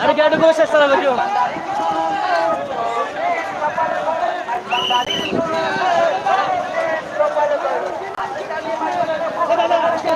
আরে গেট গো শেষ করা লাগবে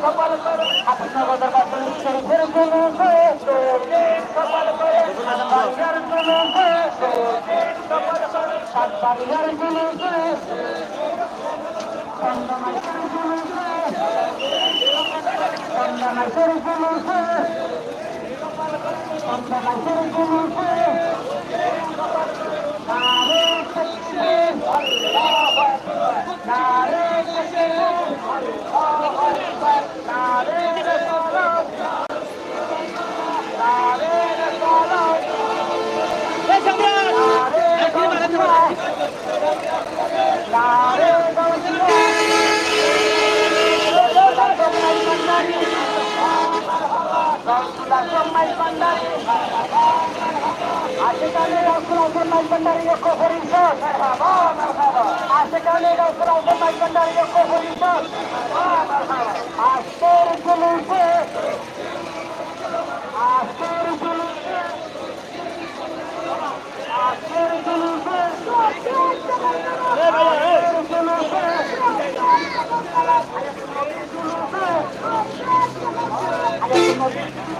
আকাশনগর দরবার শরীফের জন্য বাংলার জন্য বাংলার জন্য চন্দনাচের জন্য চন্দনাচের জন্য আশেকানে রাসুল আজম মাইকন্ডারি ঐক্য পরিষদ আশেকানে রাসুল আজম মাইকন্ডারি ঐক্য পরিষদ আজকের জুলুসে আজকের জুলুসে আজকের জুলুসে আজকের জুলুসে চিন্তা নদীর জুলুসে নদীর জুলুসে নদীর জুলুসে তোহার জুলুসে তোহার জুলুসে তোহার জুলুসে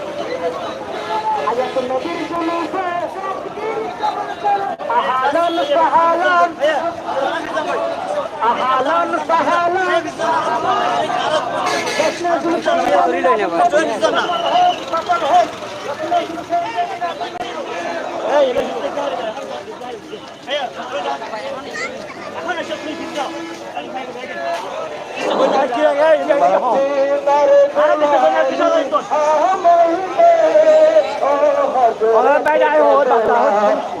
আহালান সাহালান আহালান সাহালান সফল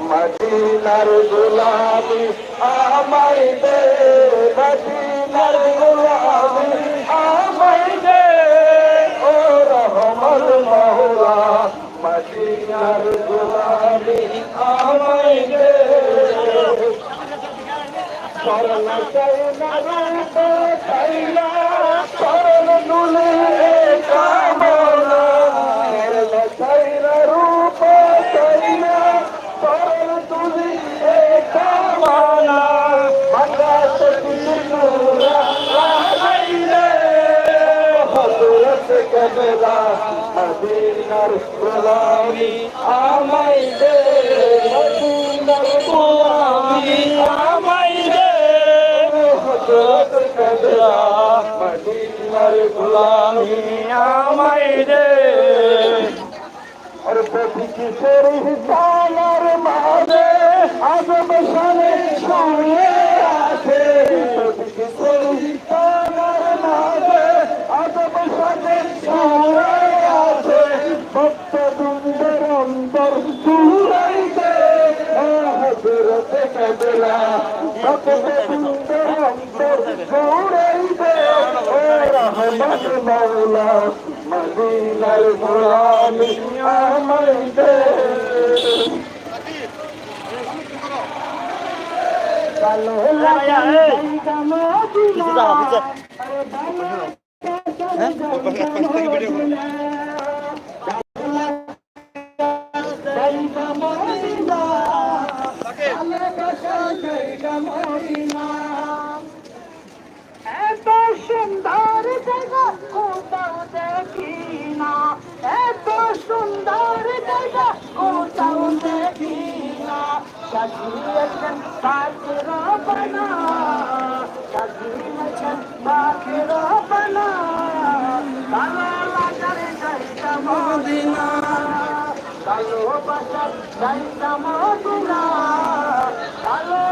মদিনার গোলামি, আমায় দে, মদিনার গোলামি, আমায় দে, ও রহমত মহলা মদিনার গোলামি, আমায় দে। চরণ চাই না রূপ চাইলা চরণ নুলে কামনা কবলা মদিনার গোলামি আমায় দে। মদিনার গোলামি আমায় দে হযরত মৌলা মদিনার গোলামি আমায় দে किसी का हाफिज है شجرة باك ربنا شجرة باك ربنا قالوا لجر جيت مدنا قالوا بشر جيت مدنا قالوا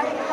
I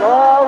Não.